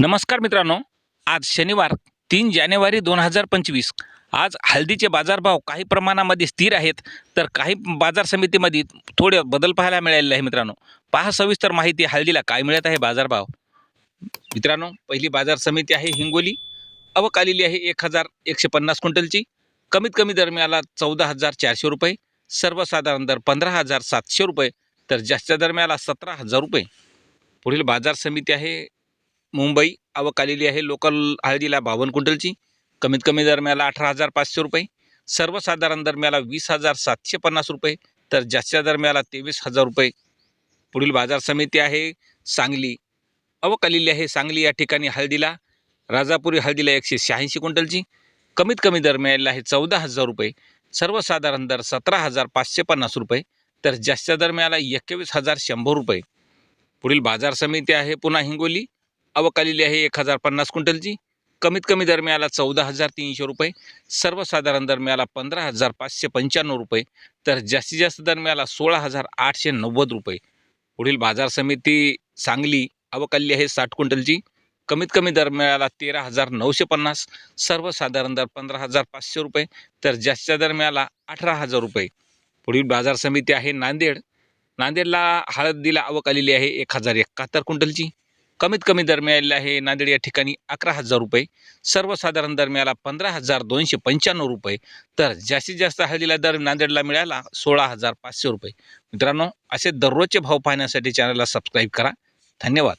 नमस्कार मित्रांनो. आज शनिवार तीन जानेवारी दोन हजार पंचवीस. आज हळदीचे बाजारभाव काही प्रमाणामध्ये स्थिर आहेत तर काही बाजार समितीमध्ये थोडे बदल पाहायला मिळालेले आहे मित्रांनो. पहा सविस्तर माहिती हळदीला काय मिळत आहे बाजारभाव. मित्रांनो पहिली बाजार समिती आहे हिंगोली. अवकालेली आहे एक हजार एकशे पन्नास क्विंटलची. कमीत कमी दरम्याला चौदा हजार चारशे रुपये. सर्वसाधारण दर पंधरा हजार सातशे रुपये तर जास्त दरम्याला सतरा हजार रुपये. पुढील बाजार समिती आहे मुंबई आवक आलेली आहे. लोकल हळदीला बावन्न क्विंटलची. कमीत कमी दरम्याला अठरा हजार पाचशे रुपये. सर्वसाधारण दरम्याला वीस हजार सातशे पन्नास रुपये. तर जास्तीच्या दरम्याला तेवीस हजार रुपये. पुढील बाजार समिती आहे सांगली. आवक आलेली आहे सांगली या ठिकाणी हळदीला. राजापुरी हळदीला एकशे शहाऐंशी क्विंटलची. कमीत कमी दरम्याला आहे चौदा हजार रुपये. सर्वसाधारण दर सतरा हजार पाचशे पन्नास रुपये. तर जास्तीच्या दरम्याला एकवीस हजार शंभर रुपये. पुढील बाजार समिती आहे पुन्हा हिंगोली. आवक आलेली आहे एक हजार पन्नास क्विंटलची. कमीत कमी दरम्याला चौदा हजार तीनशे रुपये सर्वसाधारण दरम्याला पंधरा हजार पाचशे पंच्याण्णव रुपये तर जास्तीत जास्त दरम्याला सोळा हजार आठशे नव्वद रुपये. पुढील बाजार समिती सांगली आवक आलेली आहे साठ क्विंटलची. कमीत कमी दरम्याला तेरा हजार नऊशे पन्नास सर्वसाधारण दर पंधरा हजार पाचशे रुपये तर जास्तीच्या दरम्याला अठरा हजार रुपये. पुढील बाजार समिती आहे नांदेड. नांदेडला हळदीला आवक आलेली आहे एक हजार एकाहत्तर क्विंटलची. कमीत कमी दरम्याल आहे. नांदेड या ठिकाणी अकरा हजार रुपये. सर्वसाधारण दरम्याला पंधरा हजार दोनशे पंच्याण्णव रुपये. तर जास्तीत जास्त हळदीला दर नांदेडला मिळाला सोळा हजार पाचशे रुपये. मित्रांनो असे दररोजचे भाव पाहण्यासाठी चॅनलला सबस्क्राईब करा. धन्यवाद.